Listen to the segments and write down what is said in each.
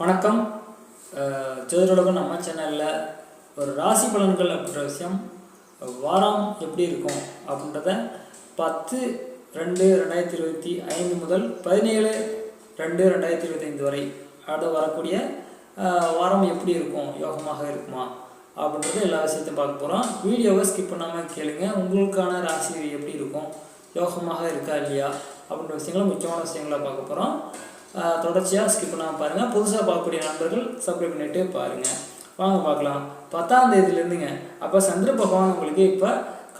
வணக்கம். ஜோதிடலோகம் நம்ம சேனலில் ஒரு ராசி பலன்கள் அப்படின்ற விஷயம் வாரம் எப்படி இருக்கும் அப்படின்றத பத்து ரெண்டு ரெண்டாயிரத்தி இருபத்தி ஐந்து முதல் பதினேழு ரெண்டு ரெண்டாயிரத்தி இருபத்தைந்து வரை அடுத்து வரக்கூடிய வாரம் எப்படி இருக்கும் யோகமாக இருக்குமா அப்படின்றத எல்லா விஷயத்தையும் பார்க்க போகிறோம் வீடியோவை ஸ்கிப் பண்ணாமல் கேளுங்க. உங்களுக்கான ராசி எப்படி இருக்கும் யோகமாக இருக்கா இல்லையா அப்படின்ற விஷயங்களை முக்கியமான விஷயங்களை பார்க்க போகிறோம் தொடர்ச்சியாக ஸ்கிப் பண்ணாமல் பாருங்கள் புதுசாக பார்க்கக்கூடிய நண்பர்கள் சப்ஸ்கிரைப் பண்ணிட்டு பாருங்கள் வாங்க பார்க்கலாம். பத்தாம் தேதியிலேருந்துங்க. அப்போ சந்திர பகவான் உங்களுக்கு இப்போ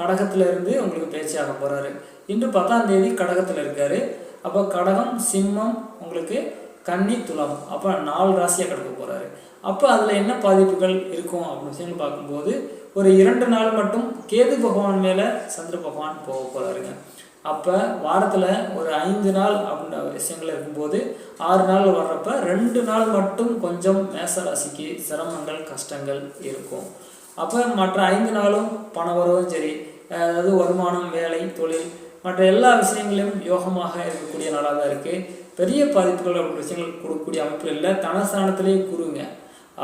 கடகத்துல இருந்து உங்களுக்கு பேச்சியாக போகிறாரு இன்று பத்தாம் தேதி கடகத்தில் இருக்காரு. அப்போ கடகம் சிம்மம் உங்களுக்கு கன்னி துளம் அப்போ நாலு ராசியாக கிடக்க அப்போ அதில் என்ன பாதிப்புகள் இருக்கும் அப்படின்னு சொல்லி பார்க்கும்போது ஒரு இரண்டு நாள் மட்டும் கேது பகவான் மேலே சந்திர பகவான் போக போகிறாருங்க அப்போ வாரத்தில் ஒரு ஐந்து நாள் அப்படின்ற விஷயங்கள் இருக்கும்போது ஆறு நாள் வர்றப்ப ரெண்டு நாள் மட்டும் கொஞ்சம் மேச ராசிக்கு சிரமங்கள் கஷ்டங்கள் இருக்கும். அப்போ மற்ற ஐந்து நாளும் பண வரவும் சரி அதாவது வருமானம் வேலை தொழில் மற்ற எல்லா விஷயங்களிலும் யோகமாக இருக்கக்கூடிய நாளாக தான் இருக்குது பெரிய பாதிப்புகள் அப்படின்ற விஷயங்கள் கொடுக்கக்கூடிய அமைப்பு இல்லை. தனஸ்தானத்திலேயே குருங்க.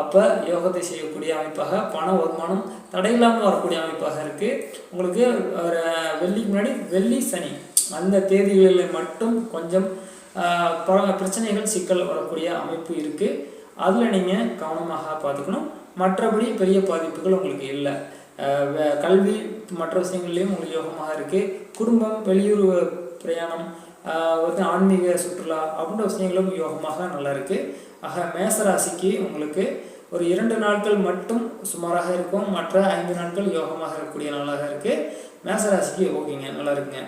அப்போ யோகத்தை செய்யக்கூடிய அமைப்பாக பண வருமானம் தடையில்லாமல் வரக்கூடிய அமைப்பாக இருக்குது உங்களுக்கு ஒரு வெள்ளிக்கு முன்னாடி வெள்ளி சனி. அந்த தேதிகளில் மட்டும் கொஞ்சம் பல பிரச்சனைகள் சிக்கல் வரக்கூடிய அமைப்பு இருக்குது அதில் நீங்கள் கவனமாக பார்த்துக்கணும். மற்றபடி பெரிய பாதிப்புகள் உங்களுக்கு இல்லை. கல்வி மற்ற விஷயங்கள்லையும் உங்களுக்கு யோகமாக இருக்குது குடும்பம் வெளியூர் பிரயாணம் வந்து ஆன்மீக சுற்றுலா அப்படின்ற விஷயங்களும் யோகமாக நல்லா இருக்குது ஆக மேசராசிக்கு உங்களுக்கு ஒரு இரண்டு நாட்கள் மட்டும் சுமாராக இருக்கும். மற்ற ஐந்து நாட்கள் யோகமாக இருக்கக்கூடிய நாளாக இருக்குது மேசராசிக்கு ஓகேங்க நல்லா இருக்குங்க